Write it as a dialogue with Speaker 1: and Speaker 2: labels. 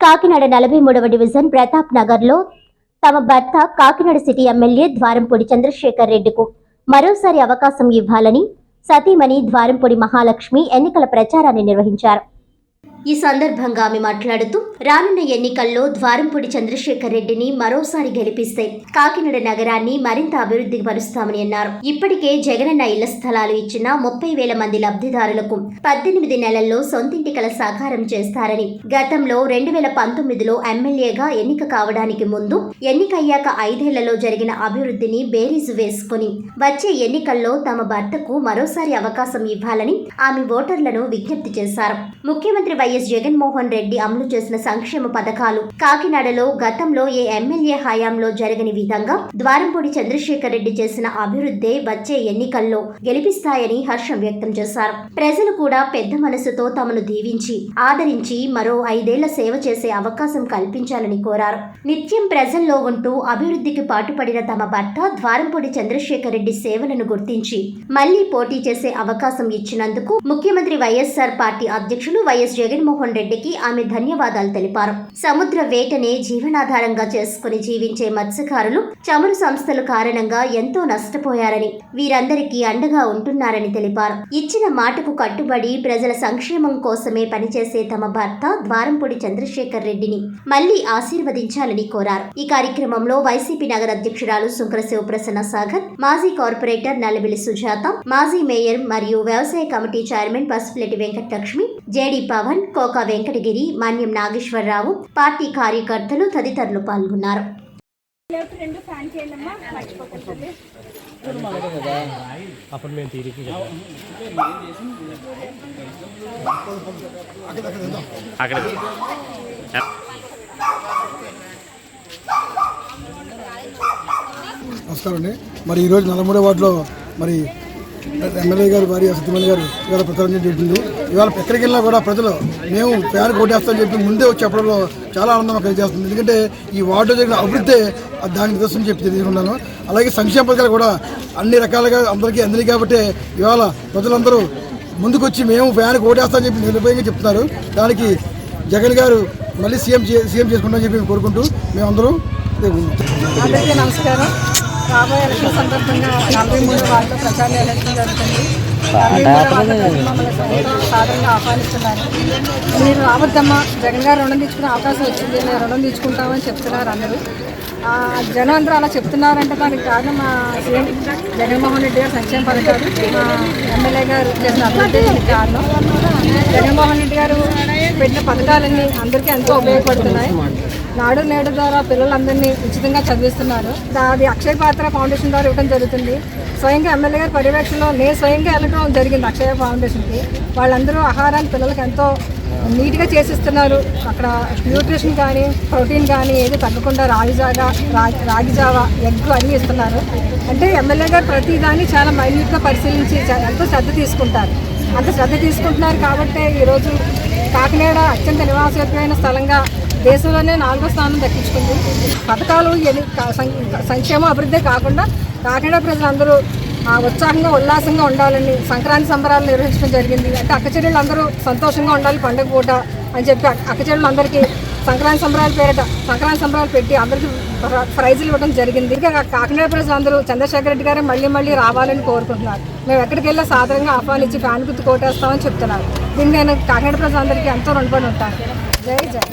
Speaker 1: కాకినాడ నలభై మూడవ డివిజన్ ప్రతాప్ నగర్లో తమ భర్త కాకినాడ సిటీ ఎమ్మెల్యే ద్వారంపూడి చంద్రశేఖర్ రెడ్డికు మరోసారి అవకాశం ఇవ్వాలని సతీమణి ద్వారంపూడి మహాలక్ష్మి ఎన్నికల ప్రచారాన్ని నిర్వహించారు. ఈ సందర్భంగా ఆమె మాట్లాడుతూ రానున్న ఎన్నికల్లో ద్వారంపూడి చంద్రశేఖర్ రెడ్డిని మరోసారి గెలిపిస్తే కాకినాడ నగరాన్ని మరింత అభివృద్ధికి పరుస్తామని అన్నారు. ఇప్పటికే జగనన్న ఇళ్ళ స్థలాలు ఇచ్చిన ముప్పై వేల మంది లబ్ధిదారులకు పద్దెనిమిది నెలల్లో సొంతింటి కల సాకారం చేస్తారని గతంలో రెండు వేల పంతొమ్మిదిలో ఎమ్మెల్యేగా ఎన్నిక కావడానికి ముందు ఎన్నికయ్యాక ఐదేళ్ళలో జరిగిన అభివృద్ధిని బేరీజు వేసుకుని వచ్చే ఎన్నికల్లో తమ భర్తకు మరోసారి అవకాశం ఇవ్వాలని ఆమె ఓటర్లను విజ్ఞప్తి చేశారు. ముఖ్యమంత్రి వై వైఎస్ జగన్మోహన్ రెడ్డి అమలు చేసిన సంక్షేమ పథకాలు. కాకినాడలో గతంలో ఏ ఎమ్మెల్యే హయాంలో జరగని విధంగా ద్వారంపూడి చంద్రశేఖర్ రెడ్డి చేసిన అభివృద్ధే వచ్చే ఎన్నికల్లో గెలిపిస్తాయని హర్షం వ్యక్తం చేశారు. ప్రజలు కూడా పెద్ద మనసుతో తమను దీవించి ఆదరించి మరో ఐదేళ్ళ సేవ చేసే అవకాశం కల్పించాలని కోరారు. నిత్యం ప్రజల్లో ఉంటూ అభివృద్ధికి పాటుపడిన తమ భర్త ద్వారంపూడి చంద్రశేఖర్ రెడ్డి సేవలను గుర్తించి మళ్ళీ పోటీ చేసే అవకాశం ఇచ్చినందుకు ముఖ్యమంత్రి వైఎస్ఆర్ పార్టీ అధ్యక్షులు వైఎస్ జగన్ జగన్మోహన్ రెడ్డికి ఆమె ధన్యవాదాలు తెలిపారు. సముద్ర వేటనే జీవనాధారంగా చేసుకుని జీవించే మత్స్యకారులు చమురు సంస్థల కారణంగా ఎంతో నష్టపోయారని వీరందరికీ అండగా ఉంటున్నారని తెలిపారు. ఇచ్చిన మాటకు కట్టుబడి ప్రజల సంక్షేమం కోసమే పనిచేసే తమ భర్త ద్వారంపూడి చంద్రశేఖర్ రెడ్డిని మళ్ళీ ఆశీర్వదించాలని కోరారు. ఈ కార్యక్రమంలో వైసీపీ నగర అధ్యక్షురాలు శుంకర శివప్రసన్న సాగర్ మాజీ కార్పొరేటర్ నల్లబెల్లి సుజాత మాజీ మేయర్ మరియు వ్యవసాయ committee chairman Pasupuleti Venkatalakshmi JD Pawan Koka Venkatagiri Manyam Nageswararao party కార్యకర్తలు తదితరులు పాల్గొన్నారు.
Speaker 2: అప్పుడు మేము అక్కడ
Speaker 3: నమస్కారం అండి. మరి ఈరోజు నలమూడో వార్డులో మరి ఎమ్మెల్యే గారు భార్య సత్యమణి గారు ఇవాళ ప్రచారం చేసింది ఇవాళ ఎక్కడికి వెళ్ళినా కూడా ప్రజలు మేము ఫ్యాన్ కోటేస్తామని చెప్పి ముందే వచ్చి చెప్పడంలో చాలా ఆనందం కలిగేస్తుంది. ఎందుకంటే ఈ వార్డు జరిగిన అభివృద్ధి దాని నిదర్శనం చెప్పి తెలియజేసుకున్నాను అలాగే సంక్షేమ పథకాలు కూడా అన్ని రకాలుగా అందరికీ అందినాయి కాబట్టి ఇవాళ ప్రజలందరూ ముందుకొచ్చి మేము ఫ్యాన్ కోటేస్తామని చెప్పి నిర్భయంగా చెప్తున్నారు. దానికి జగన్ గారు మళ్ళీ సీఎం చే- సీఎం చేసుకుంటామని చెప్పి మేము కోరుకుంటూ మేమందరూ
Speaker 4: అందరికీ నమస్కారం. రాబోయే ఎలక్షన్ సందర్భంగా నలభై మూడు వార్డులో ప్రచారం ఎలక్షన్ జరుగుతుంది. సాధారణంగా ఆహ్వానిస్తున్నారు. మీరు రావద్దమ్మా జగన్ గారు రుణం తీసుకునే అవకాశం వచ్చింది మేము రుణం తీసుకుంటామని చెప్తున్నారు అందరూ. జనం అందరూ అలా చెప్తున్నారంటే దానికి కారణం మా సీఎం జగన్మోహన్ రెడ్డి గారు సంక్షేమ పథకాలు. మా ఎమ్మెల్యే గారు చేసిన అభివృద్ధి దీనికి కారణం. జగన్మోహన్ రెడ్డి గారు పెట్టిన పథకాలన్నీ అందరికీ ఎంతో ఉపయోగపడుతున్నాయి. నాడు నేడు ద్వారా పిల్లలందరినీ ఉచితంగా చదివిస్తున్నారు. అది అక్షయ పాత్ర ఫౌండేషన్ ద్వారా ఇవ్వడం జరుగుతుంది. స్వయంగా ఎమ్మెల్యే గారి పర్యవేక్షణలో నేను స్వయంగా వెళ్ళడం జరిగింది అక్షయ ఫౌండేషన్కి. వాళ్ళందరూ ఆహారాన్ని పిల్లలకి ఎంతో నీట్గా చేసిస్తున్నారు. అక్కడ న్యూట్రిషన్ కానీ ప్రోటీన్ కానీ ఏది తగ్గకుండా రాగి జాగా రాగి రాగి జావా ఎగ్ అన్నీ ఇస్తున్నారు. అంటే ఎమ్మెల్యే గారు ప్రతి దాన్ని చాలా మైన్యూట్గా పరిశీలించి చా- ఎంతో శ్రద్ధ తీసుకుంటారు. అంత శ్రద్ధ తీసుకుంటున్నారు కాబట్టి ఈరోజు కాకినాడ అత్యంత నివాసయోగ్యమైన స్థలంగా దేశంలోనే నాలుగో స్థానం దక్కించుకుంది. పథకాలు సంక్షేమ అభివృద్ధి కాకుండా కాకినాడ ప్రజలందరూ ఆ, ఉత్సాహంగా ఉల్లాసంగా ఉండాలని సంక్రాంతి సంబరాలు నిర్వహించడం జరిగింది. అంటే అక్కచెల్లెళ్ళు అందరూ సంతోషంగా ఉండాలి పండుగ పూట అని చెప్పి అక్కచెల్లెళ్ళందరికీ సంక్రాంతి సంబరాలు పేరట సంక్రాంతి సంబరాలు పెట్టి అందరికీ ప్రైజులు ఇవ్వడం జరిగింది. ఇంకా కాకినాడ ప్రజలందరూ చంద్రశేఖర రెడ్డి గారే మళ్ళీ మళ్ళీ రావాలని కోరుకుంటున్నారు. మేము ఎక్కడికి వెళ్ళా సాధారణంగా ఆహ్వానించి ఫ్యాన్ గుర్తు కోటేస్తామని చెప్తున్నారు. దీన్ని నేను కాకినాడ ప్రజలందరికీ ఎంతో రుణపడి ఉంటాను జై జై.